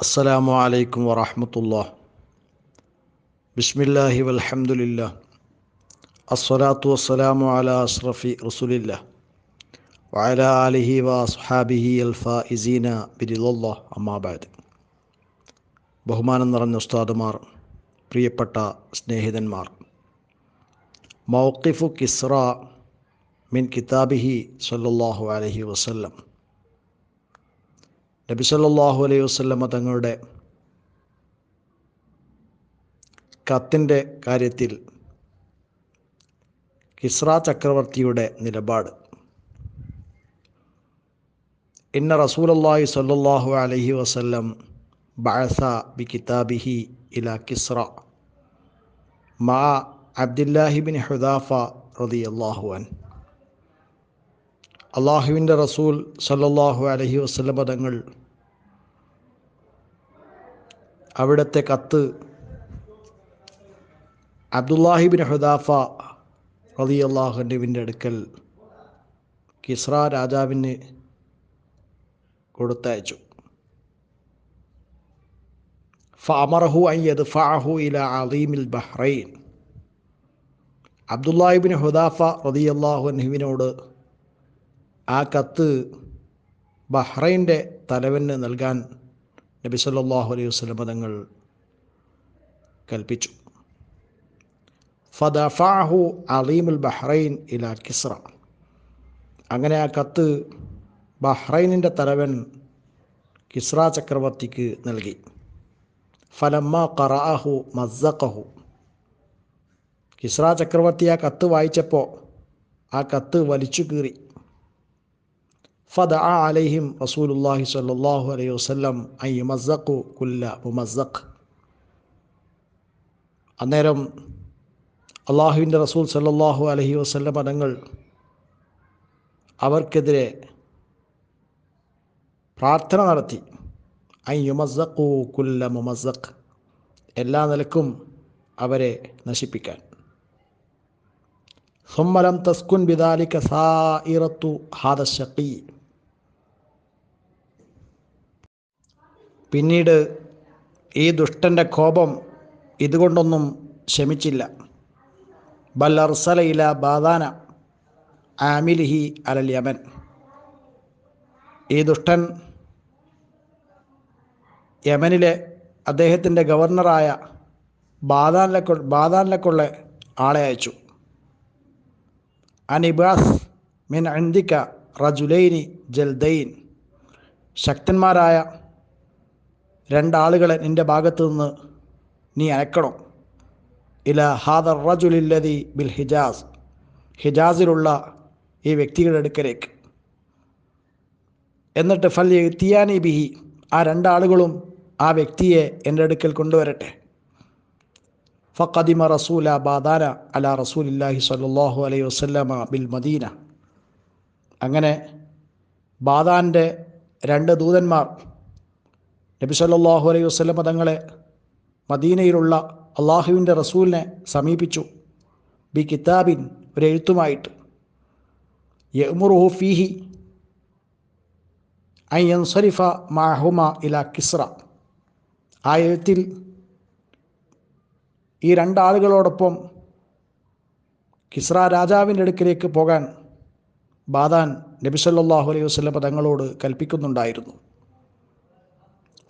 السلام عليكم ورحمة الله بسم الله والحمد لله الصلاة والسلام على أشرف رسول الله وعلى آله وأصحابه الفائزين برضا الله أما بعد ബഹുമാനം നിറഞ്ഞ ഉസ്താദുമാർ പ്രിയപ്പെട്ട സ്നേഹിതന്മാർ മൗക്കിഫു കിസ്റ മിൻ കിതാബിഹി സല്ലല്ലാഹു അലൈഹി വസല്ലം നബി സല്ലല്ലാഹു അലൈഹി വസല്ലമ തങ്ങളുടെ കത്തിന്റെ കാര്യത്തിൽ കിസ്ര ചക്രവർത്തിയുടെ നിലപാട്. ഇന്ന റസൂലല്ലാഹി സല്ലല്ലാഹു അലൈഹി വസല്ലം ബഅസ ബി കിതാബിഹി ഇല കിസ്ര മാ അബ്ദുല്ലാഹി ബിൻ ഹുദാഫ റളിയല്ലാഹു അൻ അള്ളാഹുവിന്റെ റസൂൽ സല്ലല്ലാഹു അലൈഹി വസ്ലം തങ്ങൾ അവിടുത്തെ കത്ത് അബ്ദുല്ലാഹിബിൻ ഹുദാഫ റതി അള്ളാഹുവിന്റെ അടുക്കൽ കിസ്ര രാജാവിന് കൊടുത്തയച്ചു. ഫഅമറഹു അയ്യത് ഫാഹു ഇല അലീമിൽ ബഹ്റൈൻ. അബ്ദുല്ലാഹിബിൻ ഹുദാഫ റതി അള്ളാഹുവിനോട് ആ കത്ത് ബഹ്റൈന്റെ തലവന് നൽകാൻ നബി സല്ലാഹു അലൈഹി വസ്ലം തങ്ങൾ കൽപ്പിച്ചു. ഫദഫാഹു അലീമുൽ ബഹ്റൈൻ ഇല കിസ്ര അങ്ങനെ ആ കത്ത് ബഹ്റൈനിന്റെ തലവൻ കിസ്ര ചക്രവർത്തിക്ക് നൽകി. ഫലമ്മ കറാഹു മസ്സഖഹു. കിസ്ര ചക്രവർത്തി ആ കത്ത് വായിച്ചപ്പോൾ ആ കത്ത് വലിച്ചു കീറി. അന്നേരം അള്ളാഹുവിന്റെ റസൂൽ സല്ലാഹു അലഹി വസല്ലം പദങ്ങൾ അവർക്കെതിരെ പ്രാർത്ഥന നടത്തി. ഐ യുമസ്സഖു കുല്ല മുമസ്സഖ്. എല്ലാ നിലക്കും അവരെ നശിപ്പിക്കാൻ. സുമ്മലം തസ്കുൻ ബിദാലിക സായിറത്തു ഹാദ ഷഖീ പിന്നീട് ഈ ദുഷ്ടന്റെ കോപം ഇതുകൊണ്ടൊന്നും ശമിച്ചില്ല. ബല്ലർസലയില ബാദാന ആമിലിഹി അലൽ യമൻ. ഈ ദുഷ്ടൻ യമനിലെ അദ്ദേഹത്തിന്റെ ഗവർണറായ ബാദാനിലെ ബാദാനിലേക്കുള്ള ആളെ അയച്ചു. അനിബാസ് മിൻ അന്തിക്ക റജുലൈനി ജൽദൈൻ. ശക്തന്മാരായ രണ്ടാളുകളെ നിന്റെ ഭാഗത്തു നിന്ന് നീ അയക്കണം ഇല ഹാദർ റജുലില്ലതി ബിൽ ഹിജാസ്. ഹിജാസിലുള്ള ഈ വ്യക്തികളുടെ അടുക്കലേക്ക്. എന്നിട്ട് ഫൽ എത്തിയാനി ബിഹി. ആ രണ്ടാളുകളും ആ വ്യക്തിയെ എന്റെ അടുക്കൽ കൊണ്ടുവരട്ടെ. ഫഖദിമ റസൂല ബാദാന അല റസൂലില്ലാഹി സ്വല്ലല്ലാഹു അലൈഹി വസല്ലമ ബിൽ മദീന. അങ്ങനെ ബാദാന്റെ രണ്ട് ദൂതന്മാർ നബി സല്ലാഹു അലൈഹി വസല്ലമ തങ്ങളെ മദീനയിലുള്ള അള്ളാഹുവിന്റെ റസൂലിനെ സമീപിച്ചു. ബി കിതാബിൻ ഒരു എഴുത്തുമായിട്ട്. യമുറുഹു ഫീഹി അയ്യൻസരിഫ മാഹുമ ഇല കിസ്ര ആ എഴുത്തിൽ ഈ രണ്ടാളുകളോടൊപ്പം കിസ്ര രാജാവിന്റെ അടുക്കിലേക്ക് പോകാൻ ബാദാൻ നബി സല്ലല്ലാഹു അലൈഹി വസല്ലമ തങ്ങളോട് കൽപ്പിക്കുന്നുണ്ടായിരുന്നു.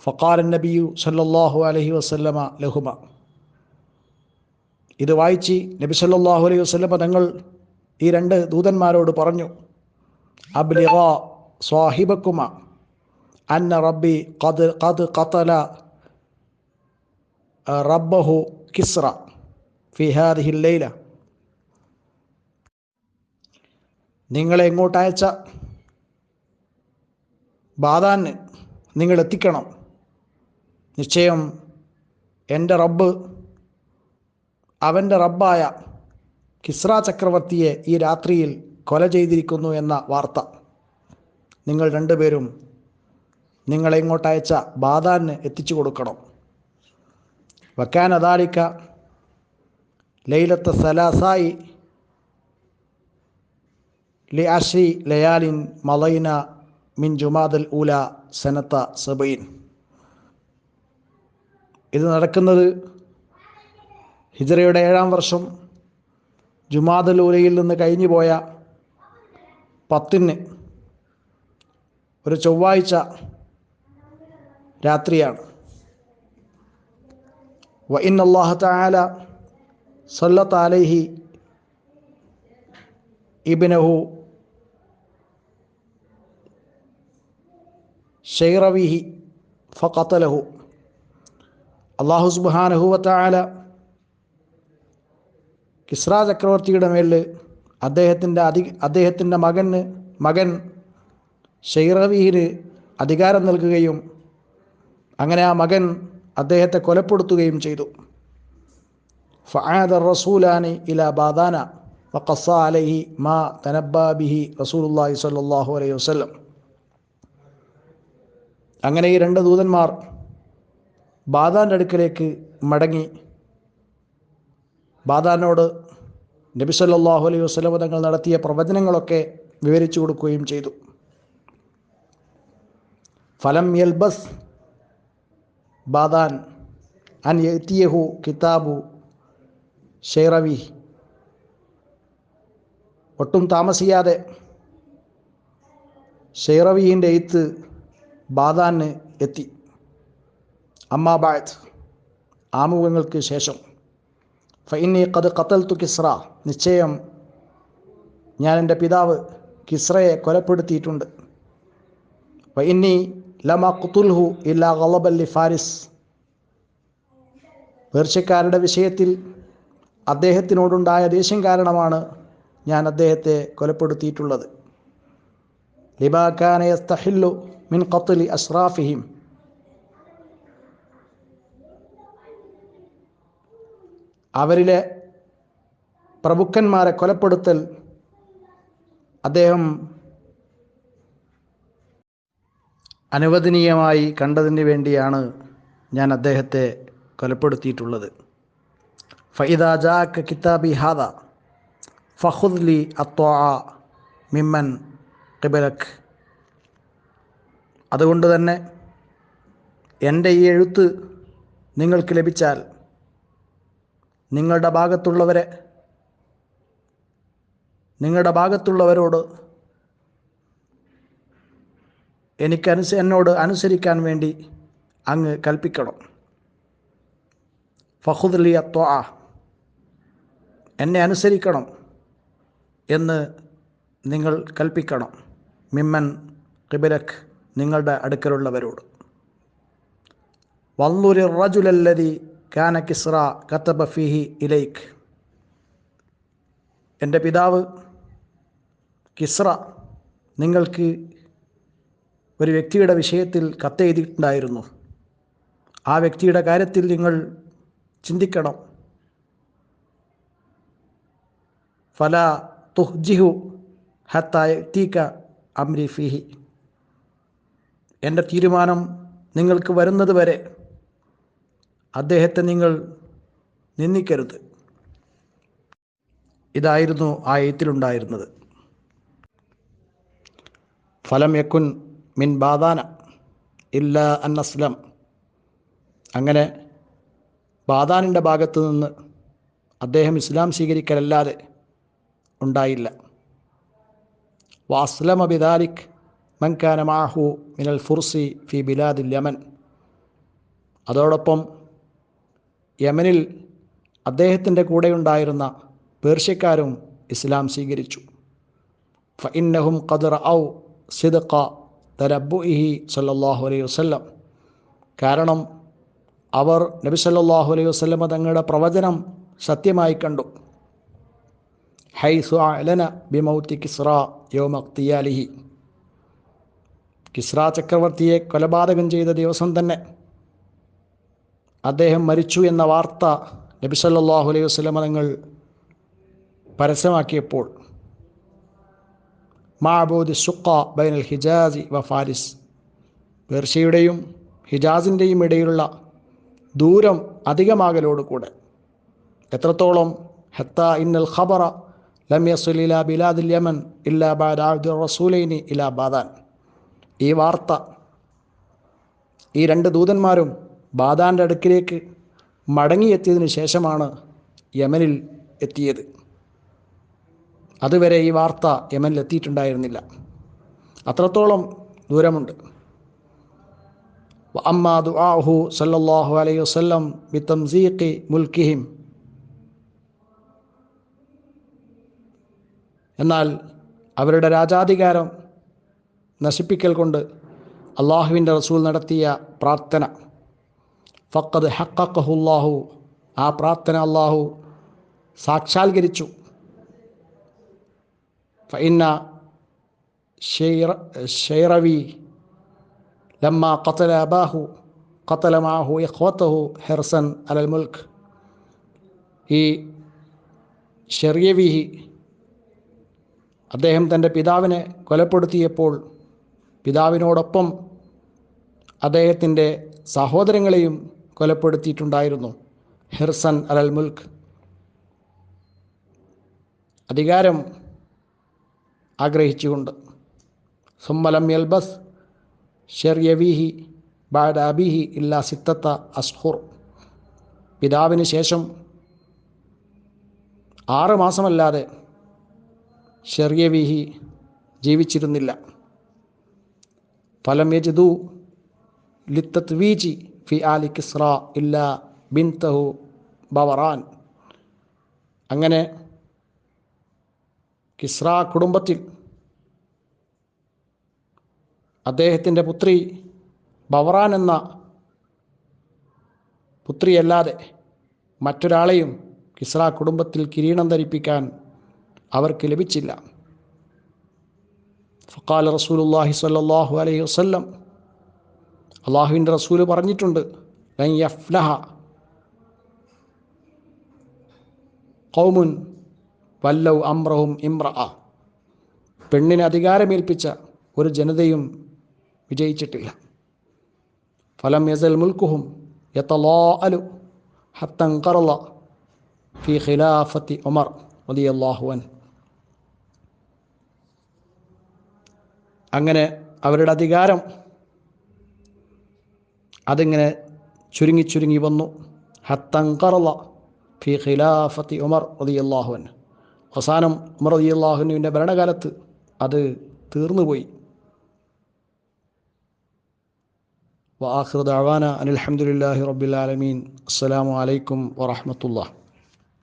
ഫക്കാരൻ നബിയു സല്ലാഹു അലഹി വസല്ലമ ലഹുമ. ഇത് വായിച്ച് നബി സല്ലാഹു അലൈഹി വസല്ലമ തങ്ങൾ ഈ രണ്ട് ദൂതന്മാരോട് പറഞ്ഞു അബ്ലിഗ സ്വാഹിബക്കുമ അന്ന റബ്ബി ഖദ് ഖദ് ഖതല റബ്ബഹു കിസ്ര ഫി ഹാദിഹി ലൈല. നിങ്ങളെ എങ്ങോട്ടയച്ച ബാദാന് നിങ്ങൾ എത്തിക്കണം. നിശ്ചയം എന്റെ റബ്ബ് അവന്റെ റബ്ബായ കിസ്ര ചക്രവർത്തിയെ ഈ രാത്രിയിൽ കൊല ചെയ്തിരിക്കുന്നു എന്ന വാർത്ത. നിങ്ങൾ രണ്ടുപേരും നിങ്ങളെ ഇങ്ങോട്ടയച്ച ബാദാന് എത്തിച്ചു കൊടുക്കണം. വക്കാൻ അദാലിക്ക ലൈലത്തെ സലാസായി ലി അഷി ലയാലിൻ മലൈന മിൻ ജുമാദൽ ഊല സനത്ത സബൈൻ. ഇത് നടക്കുന്നത് ഹിജറയുടെ ഏഴാം വർഷം ജുമാദലൂലയിൽ നിന്ന് കഴിഞ്ഞു പോയ പത്തിന് ഒരു ചൊവ്വാഴ്ച രാത്രിയാണ്. വ ഇൻ അള്ളാഹു അലൈഹി ഇബിനഹു ഷെയ്റവിഹി ഫഖത്തലഹു അള്ളാഹു സുബാനഹുവത്തായ കിസ്ര ചക്രവർത്തിയുടെ മേലിൽ അദ്ദേഹത്തിന്റെ അധി അദ്ദേഹത്തിന്റെ മകന് മകൻ ഷെയ്റവീഹിന് അധികാരം നൽകുകയും അങ്ങനെ ആ മകൻ അദ്ദേഹത്തെ കൊലപ്പെടുത്തുകയും ചെയ്തു. ഫആദ റസൂലാനി ഇല ബാദാന വഖസ അലൈഹി മാ തനബ്ബാ ബിഹി റസൂലുള്ളാഹി സ്വല്ലല്ലാഹു അലൈഹി വസല്ലം. അങ്ങനെ ഈ രണ്ട് ദൂതന്മാർ ബാദാന്റെ അടുക്കലേക്ക് മടങ്ങി. ബാദാനോട് നബി സല്ലല്ലാഹു അലൈഹി വസ്ലമ തങ്ങൾ നടത്തിയ പ്രവചനങ്ങളൊക്കെ വിവരിച്ചു കൊടുക്കുകയും ചെയ്തു. ഫലം യൽബസ് ബാദാൻ അൻ യത്തിയഹു കിതാബു ഷെയ്റവി ഒട്ടും താമസിയാതെ ഷെയ്റവിയിന്റെ എയ്ത്ത് ബാദാന് എത്തി. അമ്മാബായത് ആമുഖങ്ങൾക്ക് ശേഷം. ഫൈനി കത് കത്തൽത്തു കിസ്ര നിശ്ചയം ഞാൻ എന്റെ പിതാവ് കിസ്രയെ കൊലപ്പെടുത്തിയിട്ടുണ്ട്. ഫൈനി ലമ കുത്തുൽഹു ഇല്ലാ ഗലബല്ലി ഫാരിസ്. പേർഷ്യക്കാരുടെ വിഷയത്തിൽ അദ്ദേഹത്തിനോടുണ്ടായ ദേഷ്യം കാരണമാണ് ഞാൻ അദ്ദേഹത്തെ കൊലപ്പെടുത്തിയിട്ടുള്ളത്. ലിബാഖാനെ തഹില്ലു മിൻ കത്തുലി അഷ്റാഫിഹിം. അവരിലെ പ്രഭുക്കന്മാരെ കൊലപ്പെടുത്തൽ അദ്ദേഹം അനുവദനീയമായി കണ്ടതിന് വേണ്ടിയാണ് ഞാൻ അദ്ദേഹത്തെ കൊലപ്പെടുത്തിയിട്ടുള്ളത്. ഫൈദ ജാക്ക് കിതാബി ഹാദ ഫഹുദ്ലി അത്വാ മിമ്മൻ കിബലക് അതുകൊണ്ട് തന്നെ എന്റെ ഈ എഴുത്ത് നിങ്ങൾക്ക് ലഭിച്ചാൽ നിങ്ങളുടെ ഭാഗത്തുള്ളവരെ നിങ്ങളുടെ ഭാഗത്തുള്ളവരോട് എനിക്കനുസ എന്നോട് അനുസരിക്കാൻ വേണ്ടി അങ്ങ് കൽപ്പിക്കണം. ഫഹുദ്ലിയ ത്വ എന്നെ അനുസരിക്കണം എന്ന് നിങ്ങൾ കൽപ്പിക്കണം. മിമ്മൻ കിബിലക് നിങ്ങളുടെ അടുക്കലുള്ളവരോട്. വന്നൂരി റജുലല്ലതി കാന കിസ്ര കത്തബ ഫിഹി ഇലൈക്ക് എന്റെ പിതാവ് കിസ്ര നിങ്ങൾക്ക് ഒരു വ്യക്തിയുടെ വിഷയത്തിൽ കത്തെഴുതിയിട്ടുണ്ടായിരുന്നു. ആ വ്യക്തിയുടെ കാര്യത്തിൽ നിങ്ങൾ ചിന്തിക്കണം. ഫല തുഹ്ജിഹു ഹത്തായ തീക്ക അമ്രി ഫിഹി. എന്റെ തീരുമാനം നിങ്ങൾക്ക് വരുന്നത് വരെ അദ്ദേഹത്തെ നിങ്ങൾ നിന്ദിക്കരുത്. ഇതായിരുന്നു ആ എഴുത്തിലുണ്ടായിരുന്നത്. ഫലം യക്കുൻ മിൻ ബാദാന ഇല്ല അന്നസ്ലം അങ്ങനെ ബാദാനിന്റെ ഭാഗത്ത് നിന്ന് അദ്ദേഹം ഇസ്ലാം സ്വീകരിക്കലല്ലാതെ ഉണ്ടായില്ല. വാസ്ലമ ബിദാലിക് മൻകാന മാഹു മിനൽ ഫുർസി ഫി ബിലാദിൽ യമൻ. അതോടൊപ്പം യമനിൽ അദ്ദേഹത്തിന്റെ കൂടെയുണ്ടായിരുന്ന പേർഷ്യക്കാരും ഇസ്ലാം സ്വീകരിച്ചു. ഫഇന്നഹും ഖദർ ഔ സിദ്ഖ തലബുഇഹി സല്ലല്ലാഹു അലൈഹി വസല്ലം. കാരണം അവർ നബി സല്ലല്ലാഹു അലൈഹി വസല്ലമ തങ്ങളുടെ പ്രവചനം സത്യമായി കണ്ടു. ഹൈസു അലന ബിമൗത്തി കിസ്ര യോമ ഖ്തിയാലിഹി കിസ്ര ചക്രവർത്തിയെ കൊലപാതകം ചെയ്ത ദിവസം തന്നെ അദ്ദേഹം മരിച്ചു എന്ന വാർത്ത നബി സല്ലാഹു അലൈഹി വസല്ലമ തങ്ങൾ പരസ്യമാക്കിയപ്പോൾ മാബൂദ് സുക്ക ബൈനൽ ഹിജാസ് വ ഫാരിസ് പേർഷ്യയുടെയും ഹിജാസിന്റെയും ഇടയിലുള്ള ദൂരം അധികമാകലോടുകൂടെ. എത്രത്തോളം? ഹത്ത ഇന്നൽ ഖബറ ലം യസുൽ ഇലാ യമൻ ഇല്ലാ ബാദ് റസൂലൈനി ഇലാ ബാദാൻ. ഈ വാർത്ത ഈ രണ്ട് ദൂതന്മാരും ബാദാന്റെ അടുക്കിലേക്ക് മടങ്ങിയെത്തിയതിന് ശേഷമാണ് യമനിൽ എത്തിയത്. അതുവരെ ഈ വാർത്ത യമനിൽ എത്തിയിട്ടുണ്ടായിരുന്നില്ല. അത്രത്തോളം ദൂരമുണ്ട്. അമ്മാ ദുആഹു സല്ലല്ലാഹു അലൈഹി വസല്ലം ബിതംസീഖി മുൽക്കിഹിം എന്നാൽ അവരുടെ രാജാധികാരം നശിപ്പിക്കൽ കൊണ്ട് അള്ളാഹുവിന്റെ റസൂൽ നടത്തിയ പ്രാർത്ഥന ഫക്കത് ഹക്കഹുല്ലാഹു ആ പ്രാർത്ഥന അള്ളാഹു സാക്ഷാത്കരിച്ചു. ഫൈന ഷെയ്റവി ലമ്മ ഖത്തല അബാഹു ഖത്തല മാഹു ഇഖ്വത്തഹു ഹെർസൻ അലൽ മുൽക്ക് ഈ ഷെറിയവിഹി അദ്ദേഹം തന്റെ പിതാവിനെ കൊലപ്പെടുത്തിയപ്പോൾ പിതാവിനോടൊപ്പം അദ്ദേഹത്തിന്റെ സഹോദരങ്ങളെയും കൊലപ്പെടുത്തിയിട്ടുണ്ടായിരുന്നു. ഹിർസൻ അലൽ മുൽക്ക് അധികാരം ആഗ്രഹിച്ചുകൊണ്ട്. സുമ്മലം യൽബസ് ഷെർയവിഹി ബാഡാബിഹി ഇല്ലാ സിത്തത്ത അസ്ഹുർ. പിതാവിന് ശേഷം ആറ് മാസമല്ലാതെ ഷെറിയവിഹി ജീവിച്ചിരുന്നില്ല. ഫലം യജിദു ലിത്തത്വീജി ഫി ആലി കിസ്ര ഇല്ല ബിൻ തഹു ബവറാൻ. അങ്ങനെ കിസ്ര കുടുംബത്തിൽ അദ്ദേഹത്തിന്റെ പുത്രി ബവറാൻ എന്ന പുത്രിയല്ലാതെ മറ്റൊരാളെയും കിസ്ര കുടുംബത്തിൽ കിരീടം ധരിപ്പിക്കാൻ അവർക്ക് ലഭിച്ചില്ല. ഫക്കാൽ റസൂലുല്ലാഹി സ്വല്ലല്ലാഹു അലൈഹി വസല്ലം അള്ളാഹുവിന്റെ റസൂൽ പറഞ്ഞിട്ടുണ്ട്. കൗമുൻ വല്ലൗ അമ്രഹും ഇമ്ര പെണ്ണിനെ അധികാരമേൽപ്പിച്ച ഒരു ജനതയും വിജയിച്ചിട്ടില്ല. ഫലം യസൽ മുൽക്കുഹും യത്തലോ അലു ഹത്തൻ കറല ഫി ഖിലാഫത്തി ഉമർ റളിയല്ലാഹു അള്ളാഹുവൻ അങ്ങനെ അവരുടെ അധികാരം അതിങ്ങനെ ചുരുങ്ങി ചുരുങ്ങി വന്നു. ഹത്തങ്കറല ഫി ഖിലാഫത്തി ഉമർ റതി അള്ളാഹുൻ അവസാനം ഉമർ റതി അള്ളാഹുനുവിന്റെ ഭരണകാലത്ത് അത് തീർന്നുപോയി വാഹൃദാവാന അനിൽഹമുല്ലാഹി റബ്ബിൽ ആലമീൻ. അസ്സലാമു അലൈക്കും